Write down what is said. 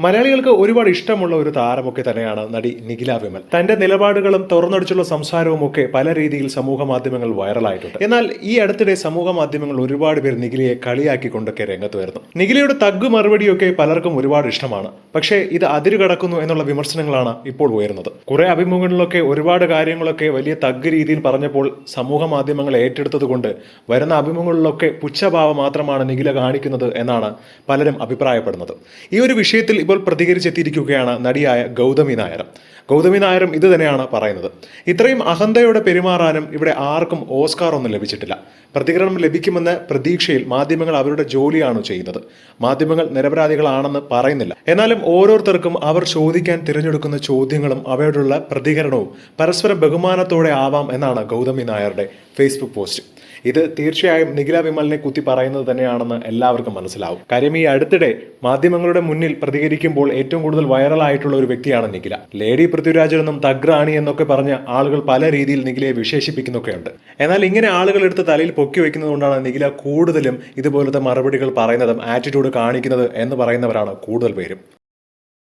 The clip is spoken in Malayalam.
മലയാളികൾക്ക് ഒരുപാട് ഇഷ്ടമുള്ള ഒരു താരമൊക്കെ തന്നെയാണ് നടി നിഖില വിമൽ. തന്റെ നിലപാടുകളും തുറന്നടിച്ചുള്ള സംസാരവും ഒക്കെ പല രീതിയിൽ സമൂഹ മാധ്യമങ്ങൾ വൈറലായിട്ടുണ്ട്. എന്നാൽ ഈ അടുത്തിടെ സമൂഹ മാധ്യമങ്ങൾ ഒരുപാട് പേർ നിഖിലയെ കളിയാക്കിക്കൊണ്ടൊക്കെ രംഗത്ത് വരുന്നു. നിഖിലയുടെ തഗ് മറുപടിയൊക്കെ പലർക്കും ഒരുപാട് ഇഷ്ടമാണ്. പക്ഷേ ഇത് അതിരുകടക്കുന്നു എന്നുള്ള വിമർശനങ്ങളാണ് ഇപ്പോൾ ഉയരുന്നത്. കുറെ അഭിമുഖങ്ങളിലൊക്കെ ഒരുപാട് കാര്യങ്ങളൊക്കെ വലിയ തഗ് രീതിയിൽ പറഞ്ഞപ്പോൾ സമൂഹ മാധ്യമങ്ങൾ ഏറ്റെടുത്തതുകൊണ്ട് വരുന്ന അഭിമുഖങ്ങളിലൊക്കെ പുച്ഛഭാവം മാത്രമാണ് നിഖില കാണിക്കുന്നത് എന്നാണ് പലരും അഭിപ്രായപ്പെടുന്നത്. ഈ ഒരു വിഷയത്തിൽ ഇപ്പോൾ പ്രതികരിച്ചെത്തിയിരിക്കുകയാണ് നടിയായ ഗൗതമി നായർ. ഗൗതമി നായരും ഇത് തന്നെയാണ് പറയുന്നത്. ഇത്രയും അഹന്തയോടെ പെരുമാറാനും ഇവിടെ ആർക്കും ഓസ്കാർ ഒന്നും ലഭിച്ചിട്ടില്ല. പ്രതികരണം ലഭിക്കുമെന്ന പ്രതീക്ഷയിൽ മാധ്യമങ്ങൾ അവരുടെ ജോലിയാണ് ചെയ്യുന്നത്. മാധ്യമങ്ങൾ നിരപരാധികളാണെന്ന് പറയുന്നില്ല. എന്നാലും ഓരോരുത്തർക്കും അവർ ചോദിക്കാൻ തിരഞ്ഞെടുക്കുന്ന ചോദ്യങ്ങളും അവയോടുള്ള പ്രതികരണവും പരസ്പര ബഹുമാനത്തോടെ ആവാം എന്നാണ് ഗൗതമി നായരുടെ ഫേസ്ബുക്ക് പോസ്റ്റ്. ഇത് തീർച്ചയായും നിഖില വിമലിനെ കുത്തി പറയുന്നത് തന്നെയാണെന്ന് എല്ലാവർക്കും മനസ്സിലാവും. കാര്യം ഈ അടുത്തിടെ മാധ്യമങ്ങളുടെ മുന്നിൽ പ്രതികരിക്കുമ്പോൾ ഏറ്റവും കൂടുതൽ വൈറലായിട്ടുള്ള ഒരു വ്യക്തിയാണ് നിഖില. ലേഡി പൃഥ്വിരാജ് എന്നും തഗ്രാണി എന്നൊക്കെ പറഞ്ഞ ആളുകൾ പല രീതിയിൽ നിഖിലയെ വിശേഷിപ്പിക്കുന്നൊക്കെയുണ്ട്. എന്നാൽ ഇങ്ങനെ ആളുകൾ എടുത്ത് തലയിൽ പൊക്കി വെക്കുന്നതുകൊണ്ടാണ് നിഖില കൂടുതലും ഇതുപോലത്തെ മറുപടികൾ പറയുന്നതും ആറ്റിറ്റ്യൂഡ് കാണിക്കുന്നത് എന്ന് പറയുന്നവരാണ് കൂടുതൽ പേരും.